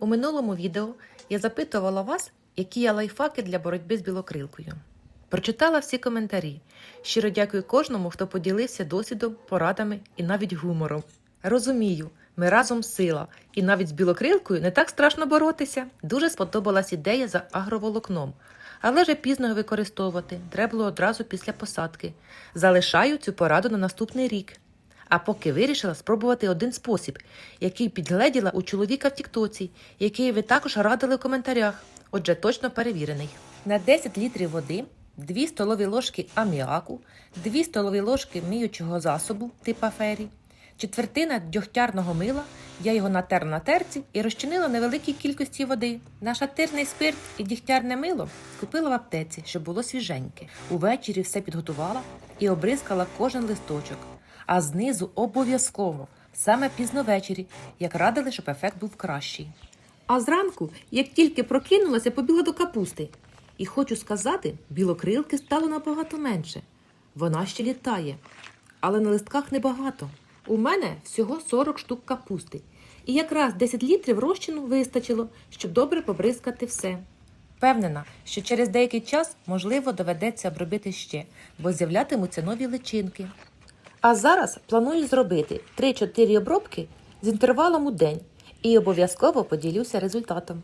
У минулому відео я запитувала вас, які є лайфхаки для боротьби з білокрилкою. Прочитала всі коментарі. Щиро дякую кожному, хто поділився досвідом, порадами і навіть гумором. Розумію, ми разом сила, і навіть з білокрилкою не так страшно боротися. Дуже сподобалась ідея за агроволокном, але вже пізно його використовувати, треба було одразу після посадки. Залишаю цю пораду на наступний рік. А поки вирішила спробувати один спосіб, який підгледіла у чоловіка в Тіктоці, який ви також радили в коментарях. Отже, точно перевірений. На 10 літрів води 2 столові ложки аміаку, 2 столові ложки миючого засобу типа фері, четвертина дьогтярного мила. Я його натерла на терці і розчинила невеликій кількості води. Наш атирний спирт і дігтярне мило купила в аптеці, щоб було свіженьке. Увечері все підготувала і обризкала кожен листочок а знизу обов'язково, саме пізно ввечері, як радили, щоб ефект був кращий. А зранку, як тільки прокинулася, побігла до капусти. І хочу сказати, білокрилки стало набагато менше. Вона ще літає, але на листках небагато. У мене всього 40 штук капусти. І якраз 10 літрів розчину вистачило, щоб добре побризкати все. Впевнена, що через деякий час, можливо, доведеться обробити ще, бо з'являтимуться нові личинки. А зараз планую зробити 3-4 обробки з інтервалом у день і обов'язково поділюся результатом.